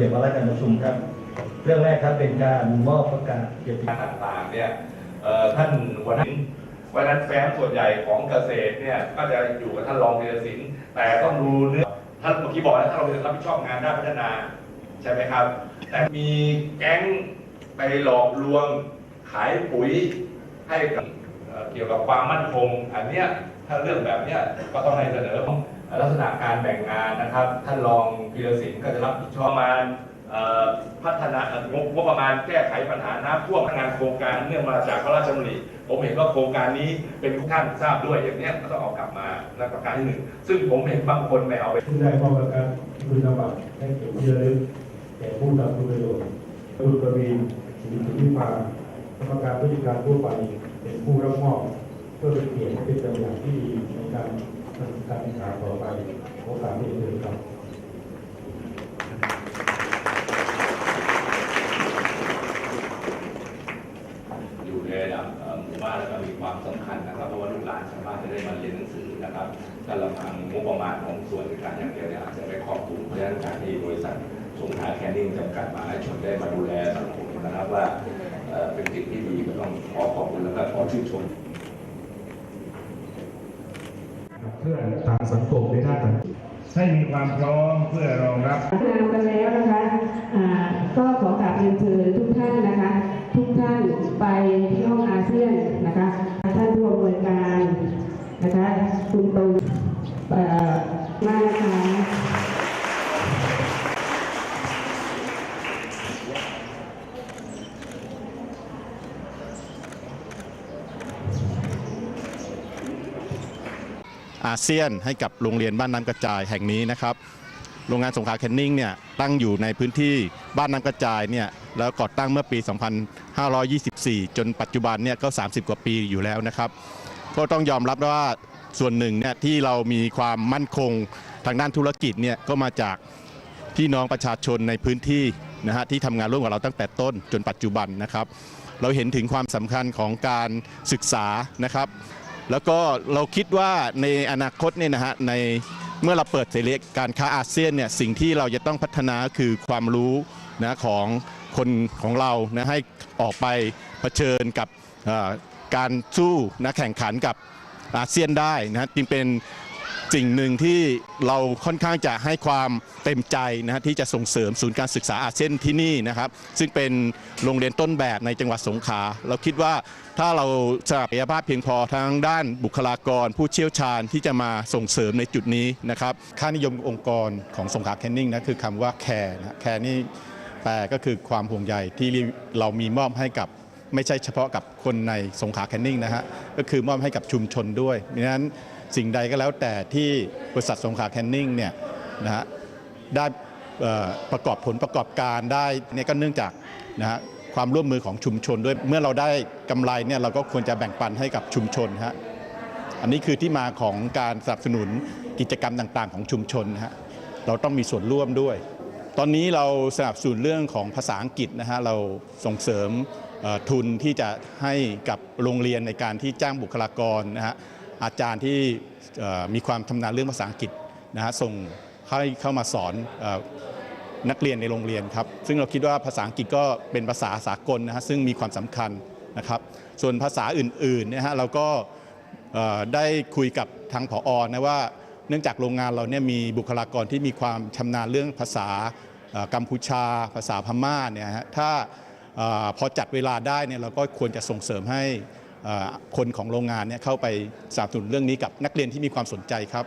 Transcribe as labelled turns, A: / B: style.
A: บียบวาระการประชุมครับ เรื่องแรกครับเป็นการมอบประกาศเกียรติ
B: ต่างๆเนี่ยท่านหัวหน้าวันนั้นแฟ้มส่วนใหญ่ของเกษตรเนี่ยก็จะอยู่กับท่านรองเรศินแต่ต้องดูเรื่อท่านเมื่อกี้บอกแล้วท่านรองเรศินรับผิดชอบงานด้านพัฒนาใช่ไหมครับ แต่มีแก๊งไปหลอกลวงขายปุ๋ยให้กับเอ่อเกี่ยวกับความมั่นคง อันเนี้ยถ้าเรื่องแบบเนี้ยก็ต้องให้เสนอ ลักษณะการแบ่งงานนะครับ ท่านรองพีรศิลป์ก็จะรับผิดชอบประมาณพัฒนางบงบประมาณแก้ไขปัญหาน้ำท่วมงานโครงการเนื่องมาจากพระราชดำริผมเห็นว่าโครงการนี้เป็นทุกท่านทราบด้วยอย่างนี้ก็ต้องเอากลับมาในประการที่หนึ่งซึ่งผมเห็นบางคนไม่เอาไป
C: ผู้ได้มอบกันคุณสมบัติให้เกียรติระลึกแก่ผู้ทำคุณประโยชน์คุณประวีนสิริสุทธิภากรรมการผู้จัดการทั่วไปเป็นผู้รับมอบเพื่อเป็นเกียรติเป็นตัวอย่างที่ดีในการศึกษาต่อไปโอกาสนี้เลยครับ
B: อยู่ในระดับเอ่อหมู่บ้านแล้วก็มีความสำคัญนะครับเพราะว่าลูกหลานชาวบ้านจะได้มาเรียนหนังสือนะครับถ้าเราทางงบประมาณของส่วนราชการอย่างเดียวเนี่ยอาจจะไม่ครอบคลุมเพราะฉะนั้นการที่บริษัทสงขลาแคนดิ้งจำกัดมหาชนได้มาดูแลสังคมนะครับว่าเอ่อเป็นสิ่งที่ดีก็ต้องขอขอบคุณแล้วก็ขอชื่นชม
C: เพื่อทางสังคมในด้านต่างๆให้มีความพร้อมเพื่อรองรับ
D: งานกันแล้วนะคะอ่าก็ขอกราบเรียนเชิญทุกท่านนะคะ ทุกท่านไปที่ห้องอาเซียนนะคะ ท่านผู้อำนวยการนะคะคุณตูนเอ่อ มากนะคะ
E: อาเซียนให้กับโรงเรียนบ้านน้ำกระจายแห่งนี้นะครับ โรงงานสงขลาแคนนิ่งเนี่ยตั้งอยู่ในพื้นที่บ้านน้ำกระจายเนี่ยแล้วก่อตั้งเมื่อปี 2524 จนปัจจุบันเนี่ยก็ 30 กว่าปีอยู่แล้วนะครับ ก็ต้องยอมรับว่า ส่วนหนึ่งเนี่ยที่เรามีความมั่นคงทางด้านธุรกิจเนี่ยก็มาจากพี่น้องประชาชนในพื้นที่นะฮะที่ทำงานร่วมกับเราตั้งแต่ต้นจนปัจจุบันนะครับ เราเห็นถึงความสำคัญของการศึกษานะครับ แล้วก็เราคิดว่าในอนาคตเนี่ยนะฮะในเมื่อเราเปิดเสรีการค้าอาเซียนเนี่ยสิ่งที่เราจะต้องพัฒนาคือความรู้นะของคนของเรานะให้ออกไปเผชิญกับเอ่อการสู้นะแข่งขันกับ อาเซียนได้นะจึงเป็นสิ่งหนึ่งที่เราค่อนข้างจะให้ความเต็มใจนะฮะที่จะส่งเสริมศูนย์การศึกษาอาเซียนที่นี่นะครับ ซึ่งเป็นโรงเรียนต้นแบบในจังหวัดสงขลาเราคิดว่าถ้าเราศักยภาพเพียงพอทั้งด้านบุคลากร ผู้เชี่ยวชาญที่จะมาส่งเสริมในจุดนี้นะครับ ค่านิยมองค์กรของสงขลาแคนนิ่งนะคือคำว่าแคร์นะแคร์นี่แปลก็คือความห่วงใยที่เรามีมอบให้กับ ไม่ใช่เฉพาะกับคนในสงขลาแคนนิ่งนะฮะก็คือมอบให้กับชุมชนด้วยดังนั้นสิ่งใดก็แล้วแต่ที่บริษัทสงขลาแคนนิ่งเนี่ยนะฮะได้ประกอบผลประกอบการได้เนี่ยก็เนื่องจากนะฮะความร่วมมือของชุมชนด้วยเมื่อเราได้กำไรเนี่ยเราก็ควรจะแบ่งปันให้กับชุมชนฮะอันนี้คือที่มาของการสนับสนุนกิจกรรมต่างๆ ของชุมชนฮะเราต้องมีส่วนร่วมด้วย ตอนนี้เราสนับสนุนเรื่องของภาษาอังกฤษนะฮะเราส่งเสริม ทุนที่จะให้กับโรงเรียนในการที่จ้างบุคลากรนะฮะอาจารย์ที่มีความชำนาญเรื่องภาษาอังกฤษนะฮะส่งให้เข้ามาสอนอนักเรียนในโรงเรียนครับ ซึ่งเราคิดว่าภาษาอังกฤษก็เป็นภาษาสากลนะฮะซึ่งมีความสำคัญนะครับ ส่วนภาษาอื่นๆนี่ยฮะเราก็ได้คุยกับทางผอนะว่าเนื่องจากโรงงานเราเนี่ยมีบุคลากรที่มีความชำนาญเรื่องภาษากัมพูชา ภาษาพม่าเนี่ยฮะถ้า พอจัดเวลาได้เนี่ยเราก็ควรจะส่งเสริมให้คนของโรงงานเนี่ยเข้าไปสนับสนุนเรื่องนี้กับนักเรียนที่มีความสนใจครับ